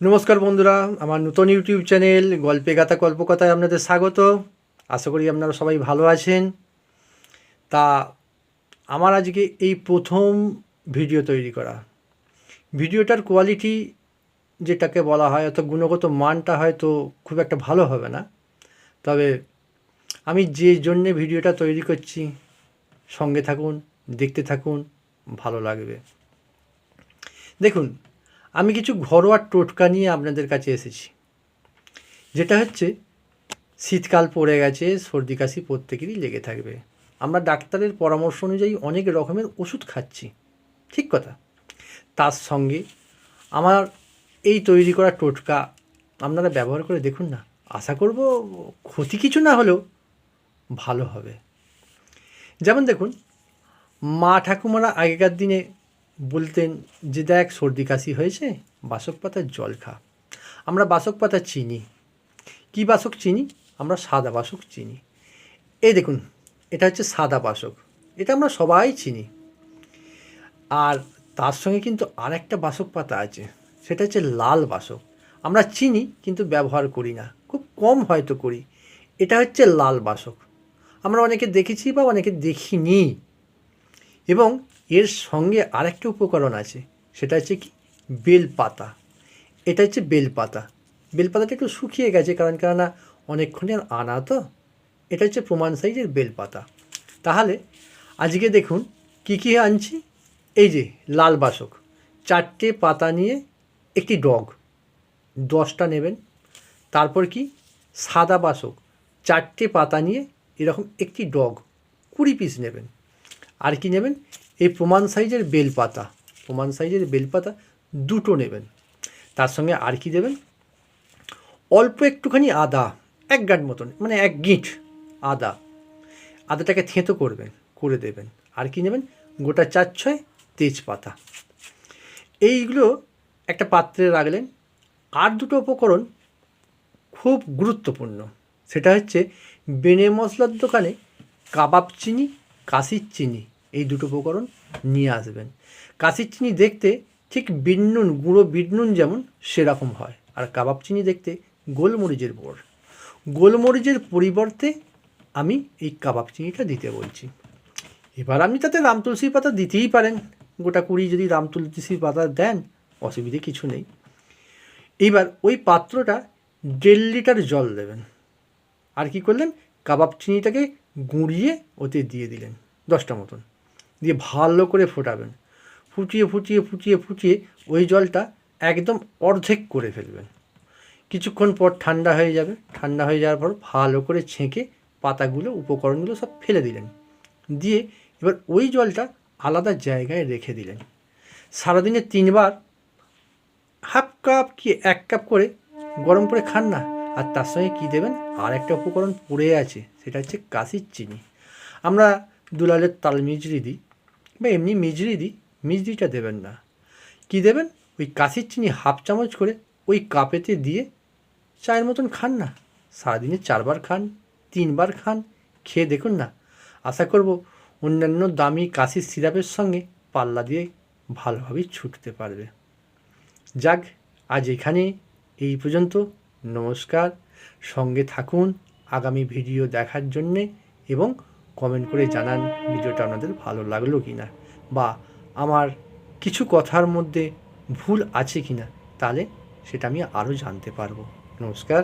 নমস্কার বন্ধুরা, আমার নতুন ইউটিউব চ্যানেল গল্পে গাথা কল্পকথায় আপনাদের স্বাগত। আশা করি আপনারা সবাই ভালো আছেন। তা, আমার আজকে এই প্রথম ভিডিও তৈরি করা। ভিডিওটার কোয়ালিটি যেটাকে বলা হয়, অর্থাৎ গুণগত মানটা হয়তো খুব একটা ভালো হবে না। তবে, আমি যে জন্যে ভিডিওটা তৈরি করছি, সঙ্গে থাকুন, দেখতে থাকুন, ভালো লাগবে। দেখুন আমি কিছু ঘরোয়া টোটকা নিয়ে আপনাদের কাছে এসেছি। যেটা হচ্ছে, শীতকাল পড়ে গেছে, সর্দি কাশি প্রত্যেকেরই লেগে থাকবে। আমরা ডাক্তারের পরামর্শ অনুযায়ী অনেক রকমের ওষুধ খাচ্ছি। ঠিক কথা। তার সঙ্গে আমার এই তৈরি করা টোটকা আপনারা ব্যবহার করে দেখুন না। আশা করব ক্ষতি কিছু না হলেও ভালো হবে। যেমন দেখুন, মা ঠাকুমারা আগেকার দিনে বলতেন যে দেখ, সর্দি কাশি হয়েছে, বাসক পাতার জল খা। আমরা বাসক পাতা চিনি। কী বাসক চিনি? আমরা সাদা বাসক চিনি। এই দেখুন, এটা হচ্ছে সাদা বাসক। এটা আমরা সবাই চিনি। আর তার সঙ্গে কিন্তু আর একটা বাসক পাতা আছে, সেটা হচ্ছে লাল বাসক। আমরা চিনি, কিন্তু ব্যবহার করি না। খুব কম হয়তো করি। এটা হচ্ছে লাল বাসক। আমরা অনেকে দেখেছি বা অনেকে দেখিনি। এবং এর সঙ্গে আরেকটা উপকরণ আছে, সেটা হচ্ছে কি? বেলপাতা। এটা হচ্ছে বেলপাতা। বেলপাতাটা একটু শুকিয়ে গেছে, কারণ কেননা অনেকক্ষণের আনা তো। এটা হচ্ছে প্রমাণ সাইজের বেলপাতা। তাহলে আজকে দেখুন কি কি আনছি। এই যে লাল বাসক। চারটে পাতা নিয়ে একটি ডগ। দশটা নেবেন। তারপর কি? সাদা বাসক। চারটে পাতা নিয়ে এরকম একটি ডগ। কুড়ি পিস নেবেন। আর কি নেবেন? এই প্রমাণ সাইজের বেলপাতা। প্রমাণ সাইজের বেলপাতা দুটো নেবেন। তার সঙ্গে আর কি দেবেন? অল্প একটুখানি আদা, এক গাঁট মতন মানে এক গিঁট আদা। আদাটাকে থেঁতো করবেন, করে দেবেন। আর কি নেবেন? গোটা চার ছয় তেজপাতা। এইগুলো একটা পাত্রে রাখলেন। আর দুটো উপকরণ খুব গুরুত্বপূর্ণ। সেটা হচ্ছে বেনে মশলার দোকানে কাবাব চিনি কাশির চিনি, এই দুটো উপকরণ নিয়ে আসবেন। কাশির চিনি দেখতে ঠিক বিন্নুন, গুঁড়ো বিন্নুন যেমন সেরকম হয়। আর কাবাব চিনি দেখতে গোলমরিচের বর গোলমরিচের পরিবর্তে আমি এই কাবাব চিনিটা দিতে বলছি। এবার আপনি তাতে রাম তুলসী পাতা দিতেই পারেন। গোটা কুড়ি যদি রাম তুলসী পাতা দেন, অসুবিধে কিছু নেই। এইবার ওই পাত্রটা দেড় লিটার জল দেবেন। আর কি করলেন? কাবাব চিনিটাকে গুঁড়িয়ে ওতে দিয়ে দিলেন, দশটা মতন। দিয়ে ভালো করে ফোটাবেন। ফুটিয়ে ফুটিয়ে ফুটিয়ে ফুটিয়ে ওই জলটা একদম অর্ধেক করে ফেলবেন। কিছুক্ষণ পর ঠান্ডা হয়ে যাবে। ঠান্ডা হয়ে যাওয়ার পর ভালো করে ছেঁকে পাতাগুলো, উপকরণগুলো সব ফেলে দিলেন। দিয়ে এবার ওই জলটা আলাদা জায়গায় রেখে দিলেন। সারাদিনে তিনবার হাফ কাপ কি এক কাপ করে গরম করে খান না? আর তার সঙ্গে কী দেবেন? আর একটা উপকরণ পড়ে আছে, সেটা হচ্ছে কাশির চিনি। আমরা দুলালের তাল মিজরি দিই, বা এমনি মিজরি দিই মিজরিটা দেবেন না। কি দেবেন? ওই কাশির চিনি হাফ চামচ করে ওই কাপেতে দিয়ে চায়ের মতন খান না। সারাদিনে চারবার খান, তিনবার খান, খেয়ে দেখুন না। আশা করব অন্যান্য দামি কাশির সিরাপের সঙ্গে পাল্লা দিয়ে ভালোভাবেই ছুটতে পারবে। যাক, আজ এখানে এই পর্যন্ত। নমস্কার। সঙ্গে থাকুন আগামী ভিডিও দেখার জন্যে এবং কমেন্ট করে জানান ভিডিওটা আপনাদের ভালো লাগল কি না বা আমার কিছু কথার মধ্যে ভুল আছে কি না তাহলে সেটা আমি আরও জানতে পারব। নমস্কার।